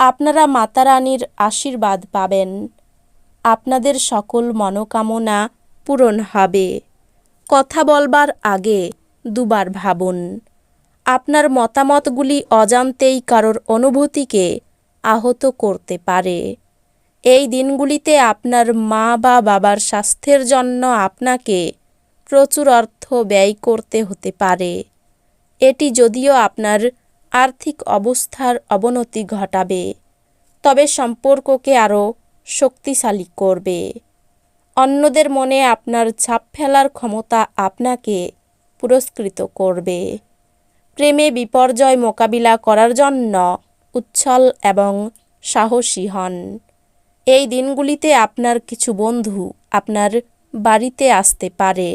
আপনারা মাতারানীর আশীর্বাদ পাবেন। আপনাদের সকল মনোকামনা পূরণ হবে। কথা বলবার আগে দুবার ভাবুন, আপনার মতামতগুলি অজান্তেই কারোর অনুভূতিকে আহত করতে পারে। এই দিনগুলিতে আপনার মা বা বাবার স্বাস্থ্যের জন্য আপনাকে প্রচুর অর্থ ব্যয় করতে হতে পারে। এটি যদিও আপনার আর্থিক অবস্থার অবনতি ঘটাবে, তবে সম্পর্ককে আরও শক্তিশালী করবে। অন্যদের মনে আপনার ছাপ ফেলার ক্ষমতা আপনাকে পুরস্কৃত করবে। প্রেমে বিপর্যয় মোকাবিলা করার জন্য উচ্ছল এবং সাহসী হন। এই দিনগুলিতে আপনার কিছু বন্ধু আপনার বাড়িতে আসতে পারে।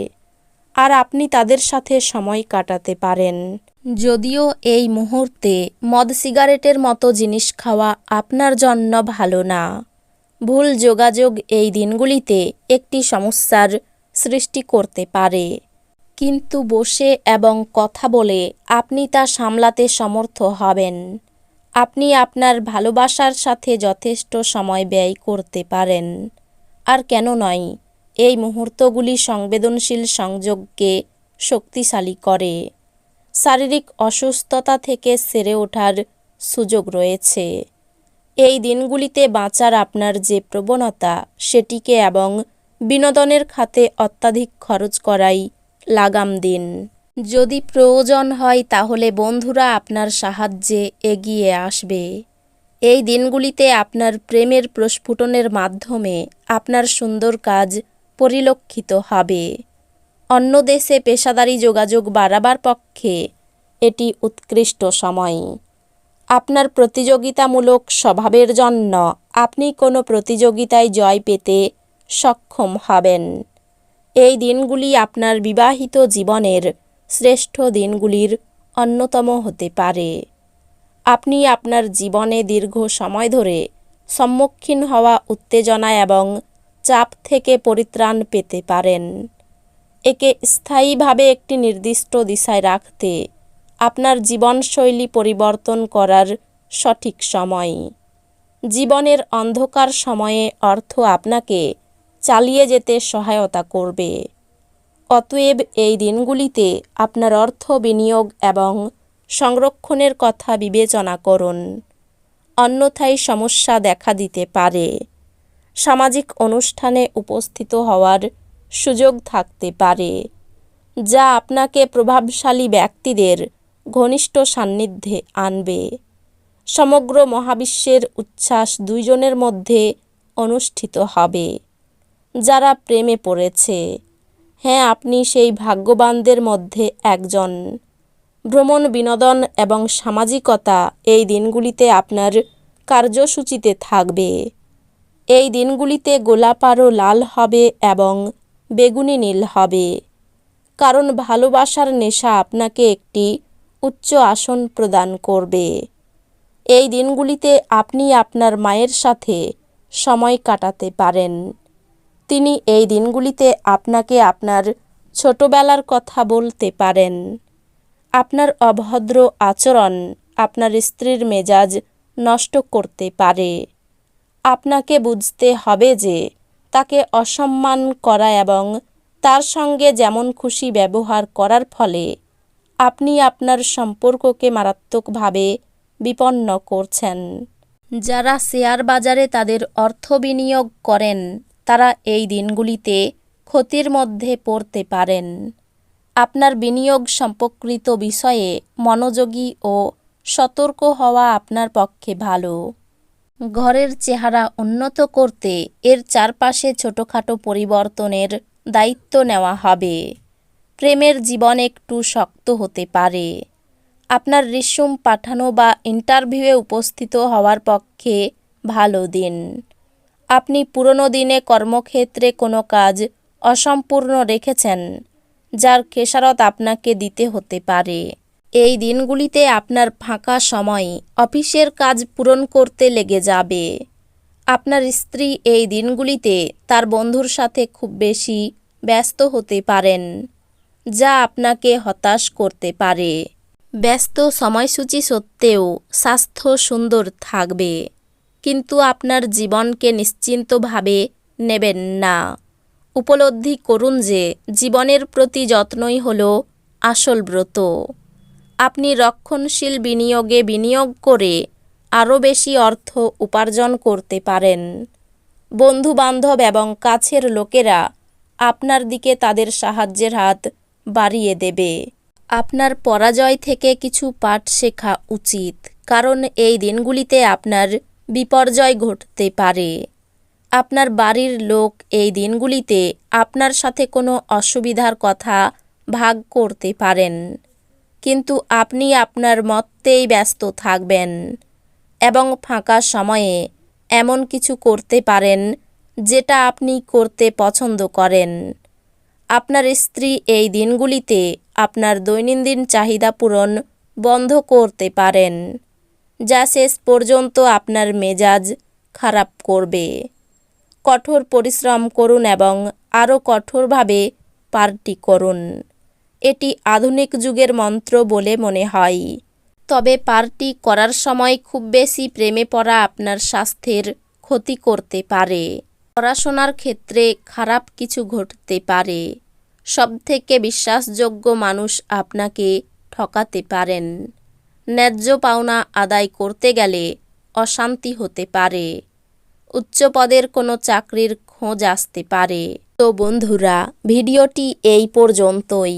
আর আপনি তাদের সাথে সময় কাটাতে পারেন। যদিও এই মুহূর্তে মদ সিগারেটের মতো জিনিস খাওয়া আপনার জন্য ভালো না। ভুল যোগাযোগ এই দিনগুলিতে একটি সমস্যার সৃষ্টি করতে পারে। কিন্তু বসে এবং কথা বলে আপনি তা সামলাতে সমর্থ হবেন। আপনি আপনার ভালোবাসার সাথে যথেষ্ট সময় ব্যয় করতে পারেন। আর কেন নয় এই মুহূর্তগুলি সংবেদনশীল সংযোগকে শক্তিশালী করে। শারীরিক অসুস্থতা থেকে সেরে ওঠার সুযোগ রয়েছে। এই দিনগুলিতে বাঁচার আপনার যে প্রবণতা, সেটিকে এবং বিনোদনের খাতে অত্যাধিক খরচ করাই লাগাম দিন। যদি প্রয়োজন হয়, তাহলে বন্ধুরা আপনার সাহায্যে এগিয়ে আসবে। এই দিনগুলিতে আপনার প্রেমের প্রস্ফুটনের মাধ্যমে আপনার সুন্দর কাজ পরিলক্ষিত হবে। অন্য দেশে পেশাদারি যোগাযোগ বাড়াবার পক্ষে এটি উৎকৃষ্ট সময়। আপনার প্রতিযোগিতামূলক স্বভাবের জন্য আপনি কোনো প্রতিযোগিতায় জয় পেতে সক্ষম হবেন। এই দিনগুলি আপনার বিবাহিত জীবনের শ্রেষ্ঠ দিনগুলির অন্যতম হতে পারে। আপনি আপনার জীবনে দীর্ঘ সময় ধরে সম্মুখীন হওয়া উত্তেজনা এবং চাপ থেকে পরিত্রাণ পেতে পারেন। একে স্থায়ীভাবে একটি নির্দিষ্ট দিশায় রাখতে আপনার জীবনশৈলী পরিবর্তন করার সঠিক সময়। জীবনের অন্ধকার সময়ে অর্থ আপনাকে চালিয়ে যেতে সহায়তা করবে। অতএব এই দিনগুলিতে আপনার অর্থ বিনিয়োগ এবং সংরক্ষণের কথা বিবেচনা করুন। অন্যথায় সমস্যা দেখা দিতে পারে। সামাজিক অনুষ্ঠানে উপস্থিত হওয়ার সুযোগ থাকতে পারে, যা আপনাকে প্রভাবশালী ব্যক্তিদের ঘনিষ্ঠ সান্নিধ্যে আনবে। সমগ্র মহাবিশ্বের উচ্ছ্বাস দুইজনের মধ্যে অনুষ্ঠিত হবে। যারা প্রেমে পড়েছে হ্যাঁ আপনি সেই ভাগ্যবানদের মধ্যে একজন। ভ্রমণ, বিনোদন এবং সামাজিকতা এই দিনগুলিতে আপনার কার্যসূচিতে থাকবে। এই দিনগুলিতে গোলাপ আরও লাল হবে এবং বেগুনি নীল হবে। কারণ ভালোবাসার নেশা আপনাকে একটি উচ্চ আসন প্রদান করবে। এই দিনগুলিতে আপনি আপনার মায়ের সাথে সময় কাটাতে পারেন। তিনি এই দিনগুলিতে আপনাকে আপনার ছোটবেলার কথা বলতে পারেন। আপনার অভদ্র আচরণ আপনার স্ত্রীর মেজাজ নষ্ট করতে পারে। আপনাকে বুঝতে হবে যে তাকে অসম্মান করা এবং তার সঙ্গে যেমন খুশি ব্যবহার করার ফলে আপনি আপনার সম্পর্ককে মারাত্মকভাবে বিপন্ন করছেন। যারা শেয়ার বাজারে তাদের অর্থ বিনিয়োগ করেন, তারা এই দিনগুলিতে ক্ষতির মধ্যে পড়তে পারেন। আপনার বিনিয়োগ সম্পর্কিত বিষয়ে মনোযোগী ও সতর্ক হওয়া আপনার পক্ষে ভালো। ঘরের চেহারা উন্নত করতে এর চারপাশে ছোটোখাটো পরিবর্তনের দায়িত্ব নেওয়া হবে। প্রেমের জীবন একটু শক্ত হতে পারে। আপনার রিস্যুম পাঠানো বা ইন্টারভিউয়ে উপস্থিত হওয়ার পক্ষে ভালো দিন। আপনি পুরনো দিনে কর্মক্ষেত্রে কোনো কাজ অসম্পূর্ণ রেখেছেন, যার খেসারত আপনাকে দিতে হতে পারে। এই দিনগুলিতে আপনার ফাঁকা সময় অফিসের কাজ পূরণ করতে লেগে যাবে। আপনার স্ত্রী এই দিনগুলিতে তার বন্ধুর সাথে খুব বেশি ব্যস্ত হতে পারেন, যা আপনাকে হতাশ করতে পারে। ব্যস্ত সময়সূচি সত্ত্বেও স্বাস্থ্য সুন্দর থাকবে, কিন্তু আপনার জীবনকে নিশ্চিন্তভাবে নেবেন না। উপলব্ধি করুন যে জীবনের প্রতি যত্নই হল আসল ব্রত। আপনি রক্ষণশীল বিনিয়োগে বিনিয়োগ করে আরও বেশি অর্থ উপার্জন করতে পারেন। বন্ধুবান্ধব এবং কাছের লোকেরা আপনার দিকে তাদের সাহায্যের হাত বাড়িয়ে দেবে। আপনার পরাজয় থেকে কিছু পাঠ শেখা উচিত, কারণ এই দিনগুলিতে আপনার বিপর্যয় ঘটতে পারে। আপনার বাড়ির লোক এই দিনগুলিতে আপনার সাথে কোনো অসুবিধার কথা ভাগ করতে পারেন। কিন্তু আপনি আপনার মতেই ব্যস্ত থাকবেন এবং ফাঁকা সময়ে এমন কিছু করতে পারেন যেটা আপনি করতে পছন্দ করেন। আপনার স্ত্রী এই দিনগুলিতে আপনার দৈনন্দিন চাহিদা পূরণ বন্ধ করতে পারেন, যা শেষ পর্যন্ত আপনার মেজাজ খারাপ করবে। কঠোর পরিশ্রম করুন এবং আরও কঠোরভাবে পার্টি করুন। এটি আধুনিক যুগের মন্ত্র বলে মনে হয়। তবে পার্টি করার সময় খুব বেশি প্রেমে পড়া আপনার স্বাস্থ্যের ক্ষতি করতে পারে। পড়াশোনার ক্ষেত্রে খারাপ কিছু ঘটতে পারে। সবথেকে বিশ্বাসযোগ্য মানুষ আপনাকে ঠকাতে পারেন। ন্যায্য পাওনা আদায় করতে গেলে অশান্তি হতে পারে। উচ্চ পদের কোনো চাকরির খোঁজ আসতে পারে। তো বন্ধুরা, ভিডিওটি এই পর্যন্তই।